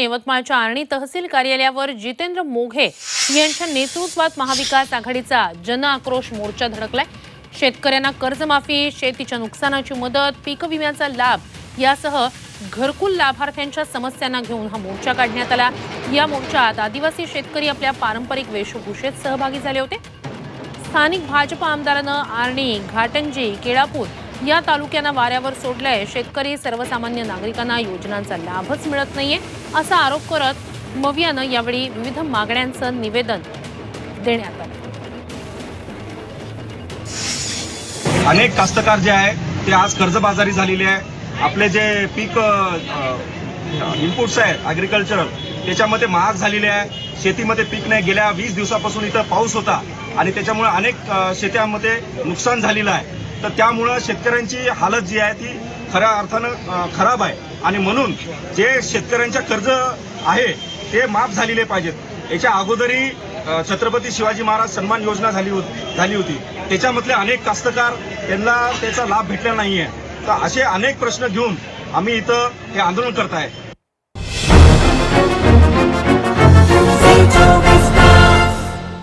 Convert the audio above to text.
यवतमाळच्या आर्णी तहसील कार्यालयावर जितेंद्र मोघे यांच्या नेतृत्वात महाविकास आघाडीचा जन आक्रोश मोर्चा धडकलाय. शेतकऱ्यांना कर्जमाफी शेतीच्या नुकसानाची मदत पीक विम्याचा लाभ यासह घरकुल लाभार्थ्यांच्या समस्यांना घेऊन हा मोर्चा काढण्यात आला. या मोर्चात आदिवासी शेतकरी आपल्या पारंपरिक वेशभूषेत सहभागी झाले होते. स्थानिक भाजप आमदारानं आर्णी घाटंजी केळापूर या तालुक्यांना वाऱ्यावर सोडलंय. शेतकरी सर्वसामान्य नागरिकांना योजनांचा लाभच मिळत नाहीये असा आरोप करत मवियानं यावेळी विविध मागण्यांचं निवेदन देण्यात आलं. अनेक कास्तकार जे आहे ते आज कर्जबाजारी झालेले आहे. आपले जे पीक इनपुट्स आहेत ॲग्रिकल्चरल त्याच्यामध्ये महाग झालेले आहे. शेतीमध्ये पीक नाही. गेल्या वीस दिवसापासून इथं पाऊस होता आणि त्याच्यामुळे अनेक शेत्यामध्ये नुकसान झालेलं आहे. तर त्यामुळं शेतकऱ्यांची हालत जी आहे ती खऱ्या अर्थानं खराब आहे. आणि म्हणून जे शेतकऱ्यांच्या कर्ज आहे ते माफ झालेले पाहिजेत. याच्या अगोदरही छत्रपती शिवाजी महाराज सन्मान योजना झाली होती झाली होती. त्याच्यामधले अनेक कास्तकार त्यांना त्याचा लाभ भेटला नाही आहे तर असे अनेक प्रश्न घेऊन आम्ही इथं हे आंदोलन करत आहे.